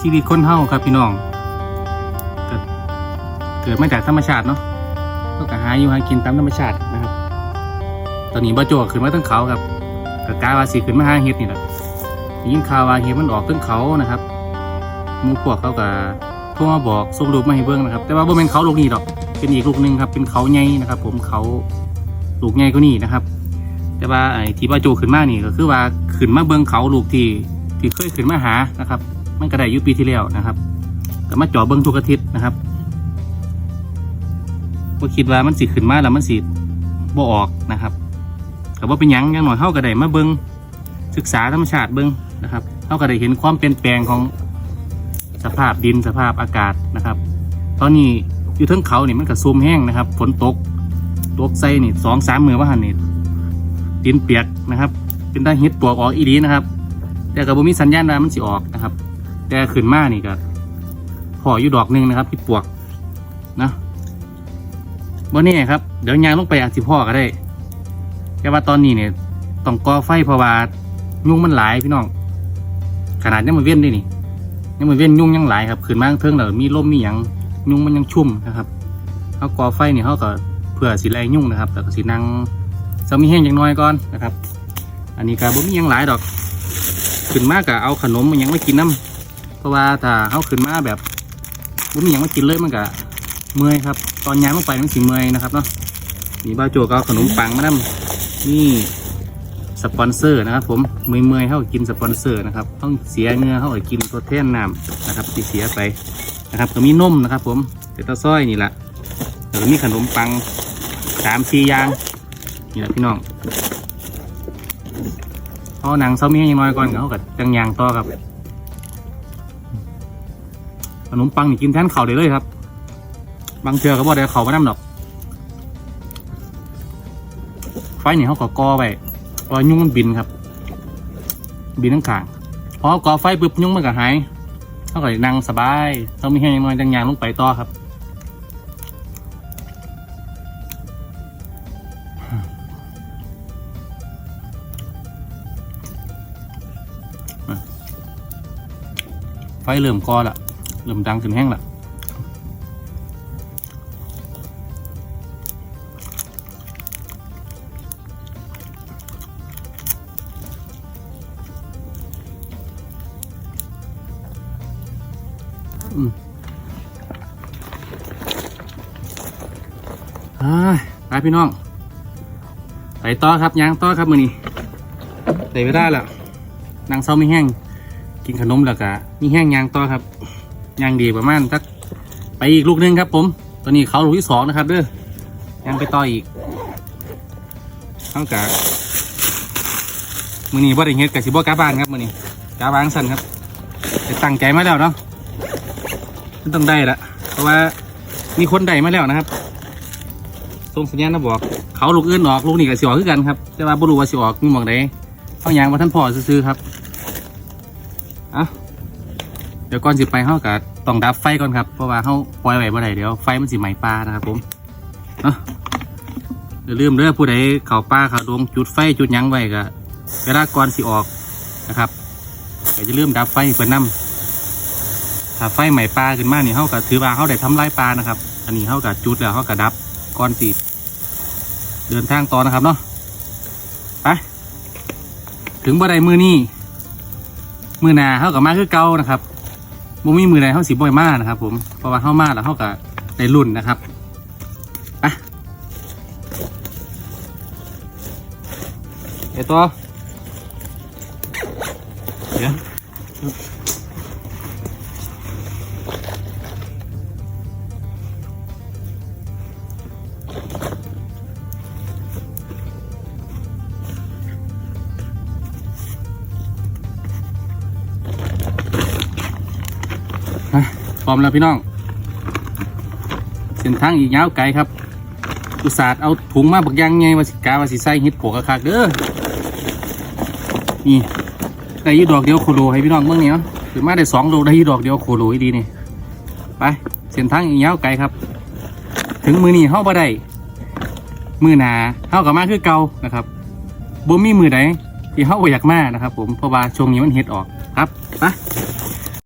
ชีวิตคนเฮาครับพี่น้องเกิดมาจากธรรมชาติเนาะก็กหาอยู่หากินตามธรรมชาตินะครับ ตอนนี้บ่โจขึ้นมาตั้งเขาครับก็กาว่าสิขึ้นมาหาเห็ดนี่แหละยินข่าวว่าเห็ดมันออกตั้งเขานะครับมูพวกเขาก็โทรมาบอกส่งรูปมาให้เบิ่งนะครับ แต่ว่าบ่เป็นเขาลูกนี้ดอก เป็นอีกลูกหนึงครับ เป็นเขาใหญ่นะครับ ผมเขาลูกใหญ่กว่านี้นะครับ แต่ว่าไอ้ที่บ่โจขึ้นมานี่ก็คือว่าขึ้นมาเบิ่งเขาลูกที่ที่เคยขึ้นมาหานะครับ มันก็ได้ยุปีที่แล้วนะครับก็มาเจาะเบิ้งทุกอาทิตย์นะครับว่าคิดว่ามันสิขึ้นมาแล้วมันสิบ่ออกนะครับแต่ว่าเป็นยังยังหน่อยเฮาก็ได้มาเบิ้งศึกษาธรรมชาติเบิ้งนะครับเฮาก็ได้เห็นความเปลี่ยนแปลงของสภาพดินสภาพอากาศนะครับ ตอนนี้อยู่ทั้งเขานี่มันก็ซุ่มแห้งนะครับ ฝนตกตกใส่นี่สองสามมือว่าหันนี่ดินเปียกนะครับ เป็นได้เฮ็ดปวกออกอีดีนะครับ แต่ก็บ่มีสัญญาณว่ามันสิออกนะครับ แต่ขึ้นมานี่ก็พออยู่ดอกหนึ่งนะครับที่ปวกนะบ่แน่ครับ เดี๋ยวยางลงไปอาจสิพ่อก็ได้ แต่ว่าตอนนี้เนี่ยต้องก่อไฟเพราะว่ายุงมันหลายพี่น้อง ขนาดยังมันเว้นด้วยนี่ยังมันเว้นยุงยังหลายครับขึ้นมาเทิงแล้วมีลมมีหยังยุงมันยังชุ่มนะครับเขาก่อไฟเนี่ยเขาก็เพื่อสิไล่ยุงนะครับแต่ก็สินั่งสมีแห้งอย่างน้อยก่อนนะครับ อันนี้ก็บ่มียังหลายดอก ขึ้นมากกะเอาขนมมันยังไม่กินน้ำ เพราะว่าถ้าเขาขึ้นมาแบบบุ้มยังไม่กินเลยมันกะเมื่อยครับ ตอนย้ายลงไปมันสิเมื่อยนะครับเนาะนี่บ้าโจก็ขนมปังมานํนี่สปอนเซอร์นะครับผมเมื่อยเมื่อยๆเขากินสปอนเซอร์นะครับต้องเสียเงินเขาก็กินตัวแท่นน้ำนะครับที่เสียไปนะครับก็มีนมนะครับ ผมเตต้าซ้อยนี่แหละแล้วมีขนมปังสามสี่อย่างนี่แหละพี่น้องเอาหนังเซามีให้ยังน้อยก่อนเขากับจังยางต่อครับ ขนมปังนี่กินแทนเข่าวได้เลยครับ บางเชือก็บอกได้เขาไม่น้ำดอก ไฟนี่เขาก็กอไว้เพราะว่ายุงมันบินครับ บินทั้งขางพอเขาก่อไฟปุ๊บยุ่งมันก็หายเขาก็นั่งสบายเขามีให้ยังน้อยจังยางลงไปต่อครับไฟเริ่มกอละ เริ่มดังขึ้นแห้งละอืมไปพี่น้องไปต่อครับยางต่อครับมือนี้ได้ไม่ได้แล้วนางเศร้าไม่แห้ง กินขนมแล้วก็มีแห้งยางต่อครับ ยางดีประมาณสักไปอีกลูกนึงครับ ผมตอนนี้เขาลูกที่สองนะครับเด้อยางไปต่ออีกเท่ากับมือนี้บ่ได้เฮ็ดกับสิบ่กลับานครับมือนี้กลับานสั่นครับจะตั้งใจมาแล้วเนาะมันต้องได้ละเพราะว่ามีคนได้มาแล้วนะครับส่งสัญญาณนะบอก เขาลูกอื่นออกลูกนี้กับสิออกคือกันครับแต่ว่าบ่รู้ว่าสิออกมีหมองใดเอายางมาท่านพ่อซื้อครับอะเดี๋ยวก่อนสิไปเฮากับ ต้องดับไฟก่อนครับ เพราะว่าเฮาปล่อยไว้บ่ได้เดี๋ยวไฟมันสิไหม้ปลานะครับผมเนาะอย่าลืมเด้อผู้ใดเขาป่าเขาดวงจุดไฟจุดยังไว้ก็เวลาก่อนสิออกนะครับก็อย่าลืมดับไฟเพิ่นนํถ้าไฟไหม้ปลาขึ้นมานี่เฮาก็ถือว่าเฮาได้ทำลายปลานะครับ อันนี้เฮาก็จุดแล้วเฮาก็ดับก่อนสิเดินทางต่อนะครับเนาะไปถึงบ่ได้มือนี้มือหนาเขากับมาคือเก่านะครับ บ่มีมือใดเขาสิบ่อยมากนะครับ ผมเพราะว่าเขามาแล้วเขากับในรุ่นนะครับอะเดตัวเดี๋ยว ร้อมแล้วพี่น้อง เส้นทางอีกยาวไกลครับ อุตส่าห์เอาถุงมาบักยางไงว่าสิกาวาสิใส่เห็ดโผกคักเด้อ นี่ได้ยี่ดอกเดียวโคโลให้พี่น้องเมื่อนี้เนาะถือมาได้สองโลได้ยี่ดอกเดียวโคโลให้ดีนี่ ไป เส้นทางอีกยาวไกลครับ ถึงมือนี้เฮาบ่ได้ มือหนาเฮากับมาคือเก่านะครับบ่มีมือใดที่เฮาอยากมานะครับ ผม เพราะว่าช่วงนี้มันเห็ดออกครับไป